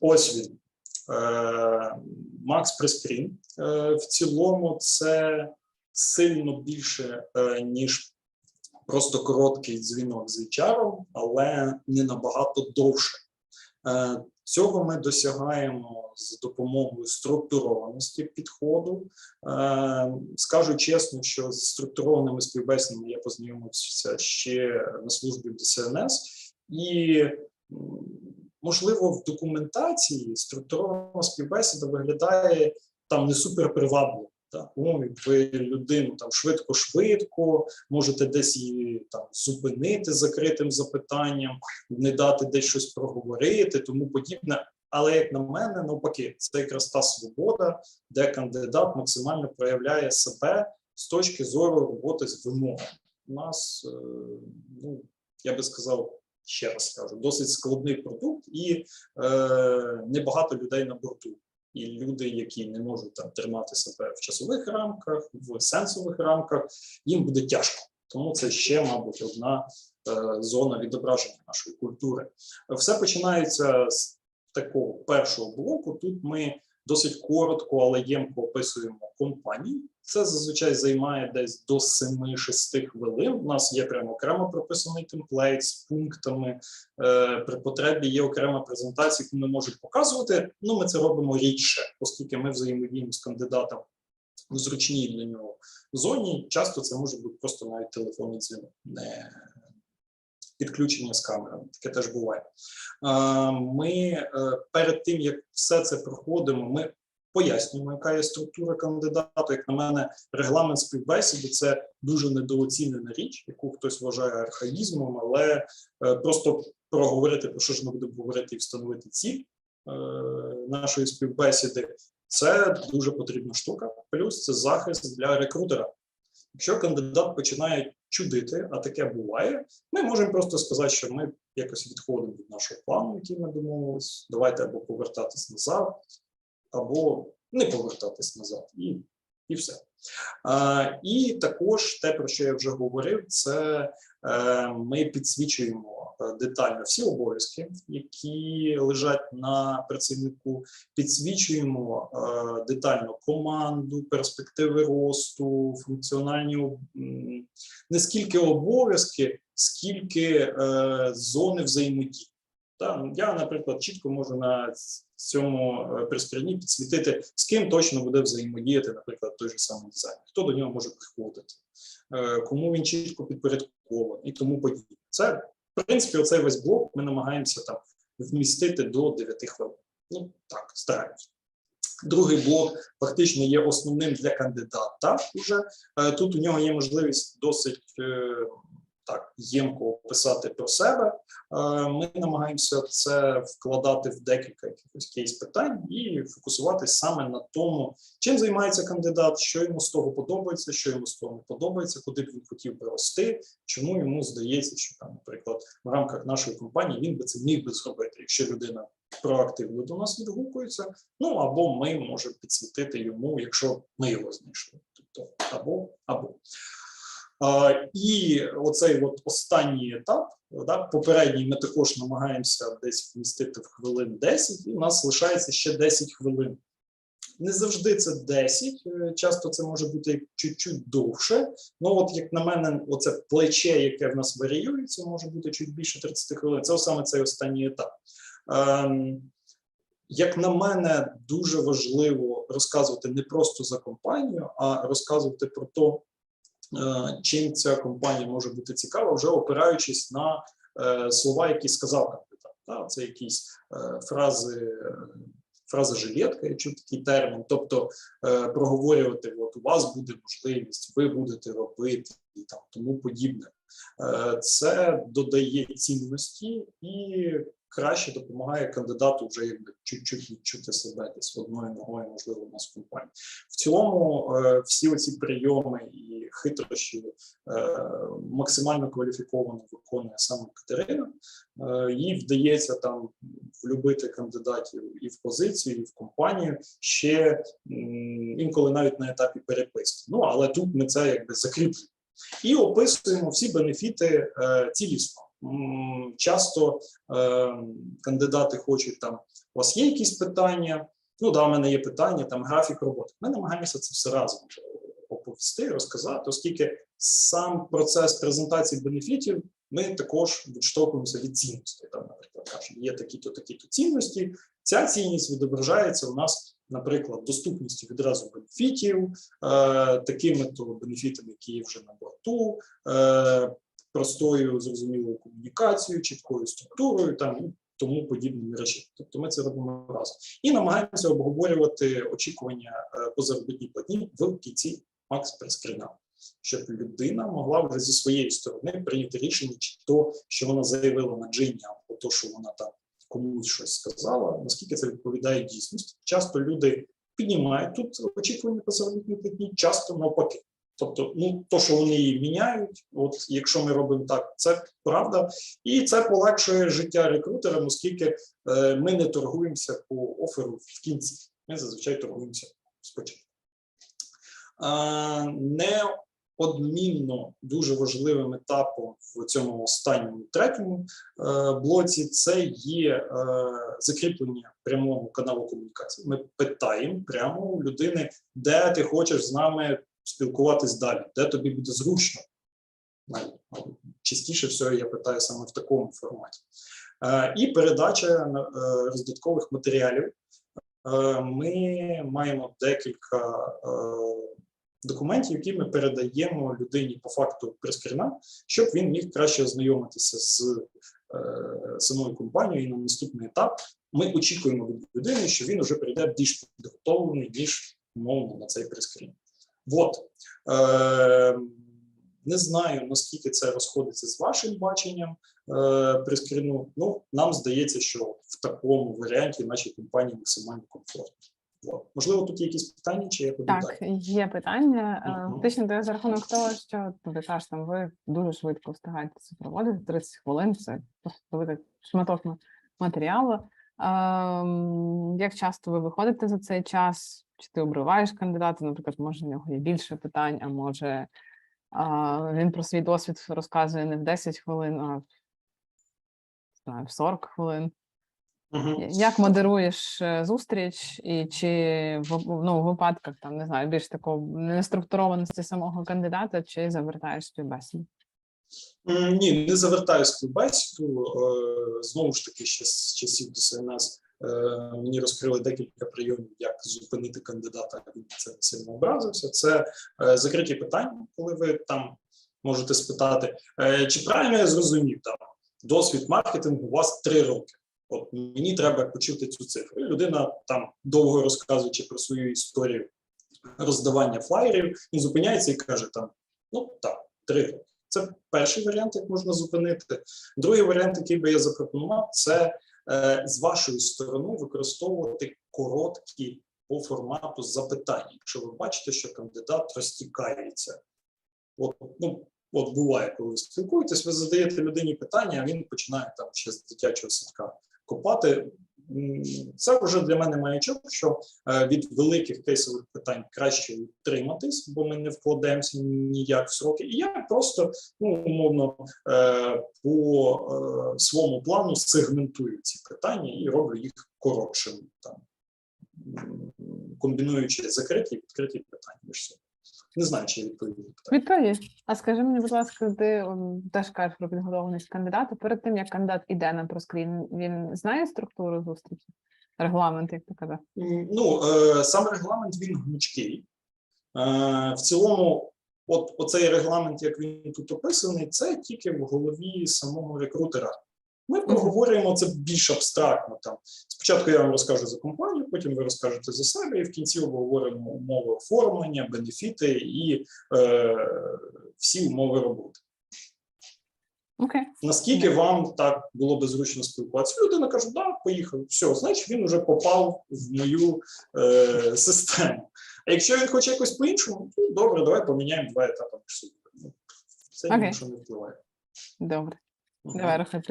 Ось він. Е, Макс Прескрін. Е, В цілому це сильно більше, е, ніж просто короткий дзвінок з HR, але не набагато довше. Цього ми досягаємо з допомогою структурованості підходу. Скажу чесно, що з структурованими співбесідами я познайомився ще на службі ДСНС, і можливо в документації структурована співбесіда виглядає там не супер привабливо. Так, ви людину там швидко-швидко, можете десь її там зупинити закритим запитанням, не дати десь щось проговорити, тому подібне. Але як на мене, навпаки, це якраз та свобода, де кандидат максимально проявляє себе з точки зору роботи з вимогами. У нас, е, ну я би сказав, ще раз скажу, досить складний продукт і е, небагато людей на борту. І люди, які не можуть там тримати себе в часових рамках, в сенсових рамках, їм буде тяжко. Тому це ще, мабуть, одна е, зона відображення нашої культури. Все починається з такого першого блоку. Тут ми досить коротко, але ємко описуємо компанію. Це зазвичай займає десь до 7-6 хвилин. У нас є прямо окремо прописаний темплейт з пунктами. Е, При потребі є окрема презентація, яку ми можемо показувати. Ну, ми це робимо рідше, оскільки ми взаємодіємо з кандидатом в зручній для нього зоні. Часто це може бути просто навіть телефонний дзвінок, підключення з камерами. Таке теж буває. Ми е, перед тим як все це проходимо, ми пояснюємо, яка є структура кандидата. Як на мене, регламент співбесіди це дуже недооцінена річ, яку хтось вважає архаїзмом, але е, просто проговорити про що ж ми будемо говорити і встановити ціль е, нашої співбесіди. Це дуже потрібна штука. Плюс це захист для рекрутера. Якщо кандидат починає чудити, а таке буває, ми можемо просто сказати, що ми якось відходимо від нашого плану, який ми домовились. Давайте або повертатись назад, або не повертатись назад, і, і все. А, і також те, про що я вже говорив, це е, ми підсвічуємо детально всі обов'язки, які лежать на працівнику, підсвічуємо е, детально команду, перспективи росту, функціональні не скільки обов'язки, скільки е, зони взаємодії. Та, я, наприклад, чітко можу на цьому е, підсвітити, з ким точно буде взаємодіяти, наприклад, той же самий дизайн, хто до нього може приходити, е, кому він чітко підпорядкований і тому подібне. Це, принципі, оцей весь блок ми намагаємося там вмістити до 9 хвилин. Ну так, стараємось. Другий блок фактично є основним для кандидата. Уже Е, тут у нього є можливість досить е, так ємко описати про себе. Е, Ми намагаємося це вкладати в декілька якихось кейс питань і фокусуватись саме на тому, чим займається кандидат, що йому з того подобається, що йому з того не подобається, куди б він хотів би рости, чому йому здається, що там, наприклад, в рамках нашої компанії він би це міг би зробити, якщо людина проактивно до нас відгукується. Ну або ми можемо підсвітити йому, якщо ми його знайшли. Тобто або або. І оцей от останній етап, да, попередній ми також намагаємося десь вмістити в хвилин 10, і у нас лишається ще 10 хвилин. Не завжди це 10, е, часто це може бути чуть-чуть довше. Ну, от як на мене, оце плече, яке в нас варіюється, може бути чуть більше 30 хвилин. Це саме цей останній етап. Ем, як на мене, дуже важливо розказувати не просто за компанію, а розказувати про те, чим ця компанія може бути цікава, вже опираючись на е, слова, які сказав. Та, Це якісь е, фрази, е, фраза жилетка, я чув такий термін. Тобто е, проговорювати, от у вас буде можливість, ви будете робити і там тому подібне. Е, Це додає цінності і краще допомагає кандидату вже якби чуть-чуть відчути себе десь одною ногою, можливо, у нас компанії. В цілому е, всі оці прийоми і хитрощі е, максимально кваліфіковано виконує саме Катерина. Їй вдається там влюбити кандидатів і в позицію, і в компанію ще інколи навіть на етапі переписки. Ну але тут ми це якби закріплюємо. І описуємо всі бенефіти е, цілісно. Часто е, кандидати хочуть там у вас є якісь питання? Ну, да, у мене є питання, там графік роботи. Ми намагаємося це все разом оповісти, розказати, оскільки сам процес презентації бенефітів ми також відштовхуємося від цінностей. Там, наприклад, кажемо, є такі-то, такі-то цінності. Ця цінність відображається у нас, наприклад, доступністю відразу бенефітів, е, такими то бенефітами, які є вже на борту, е, простою зрозумілою комунікацією, чіткою структурою, там тому подібними речами. Тобто ми це робимо разом і намагаємося обговорювати очікування е, по заробітній платні в кінці макс прескріна, щоб людина могла вже зі своєї сторони прийняти рішення, чи то, що вона заявила на джині, або то, що вона там комусь щось сказала, наскільки це відповідає дійсності. Часто люди піднімають тут очікування по заробітній платні, часто навпаки. Тобто, ну то, що вони її міняють, от якщо ми робимо так, це правда, і це полегшує життя рекрутерам, оскільки е, ми не торгуємося по оферу в кінці. Ми зазвичай торгуємося спочатку. Е, Неодмінно дуже важливим етапом в цьому останньому третьому е, блоці це є е, закріплення прямого каналу комунікації. Ми питаємо прямо у людини, де ти хочеш з нами спілкуватись далі, де тобі буде зручно. Ну, Частіше всього я питаю саме в такому форматі. Е, І передача роздаткових матеріалів. Ми маємо декілька документів, які ми передаємо людині по факту прескріна, щоб він міг краще ознайомитися з е, самою компанією і на наступний етап. Ми очікуємо від людини, що він вже прийде більш підготовлений, ніж умовно на цей прескрін. От. Е, не знаю, наскільки це розходиться з вашим баченням е, прескріну. Ну, нам здається, що в такому варіанті нашій компанії максимально комфортно. От. Можливо, тут є якісь питання, чи я подаю Так, є питання. Е, Мгм. Фактично, то за рахунок того, що ну, ти кажеш, там ви дуже швидко встигаєте це проводити, 30 хвилин, це просто шматок матеріалу. Ем, як часто ви виходите за цей час? Чи ти обриваєш кандидата? Наприклад, може, в нього є більше питань, а може він про свій досвід розказує не в 10 хвилин, а в 40 хвилин. Мгм. Як модеруєш е, зустріч, і чи в ну, в випадках там не знаю більш такого неструктурованості самого кандидата, чи завертаєш співбесіду? Ні, не завертаю співбесіду. Е, Знову ж таки, ще з часів ДСНС е, мені розкрили декілька прийомів, як зупинити кандидата, він це сильно образився. Це е, закриті питання, коли ви там можете спитати, е, чи правильно я зрозумів там досвід маркетингу у вас три роки. От мені треба почути цю цифру. Людина там довго розказуючи про свою історію роздавання флаєрів, він зупиняється і каже: там ну так, три. Це перший варіант, як можна зупинити. Другий варіант, який би я запропонував, це е, з вашої сторони використовувати короткі по формату запитання. Якщо ви бачите, що кандидат розтікається, от, ну, от буває, коли ви спілкуєтесь, ви задаєте людині питання, а він починає там ще з дитячого садка копати. Це вже для мене маячок, що е, від великих кейсових питань краще утриматись, бо ми не вкладаємося ніяк в сроки. І я просто ну, умовно е, по е, своєму плану сегментую ці питання і роблю їх коротшими, там комбінуючи закриті і відкриті питання між собою. Не знаю, чи я відповів на питання. А скажи мені, будь ласка, ти теж кажеш про підготовленість кандидата. Перед тим як кандидат іде на проскрін, він знає структуру зустрічі, регламент, як ти казав. Ну, е, сам регламент він гнучкий. Е, в цілому, от оцей регламент, як він тут описаний, це тільки в голові самого рекрутера. Ми проговорюємо це більш абстрактно. Там спочатку я вам розкажу за компанію, потім ви розкажете за себе, і в кінці обговоримо умови оформлення, бенефіти і е, всі умови роботи. Окей. Наскільки вам так було би зручно спілкуватися? Людина каже, да, поїхав. Все, значить він вже попав в мою е, систему. А якщо він хоче якось по-іншому, ну добре, давай поміняємо два етапи Це ні на Окей. що не впливає. Добре. Давай рухай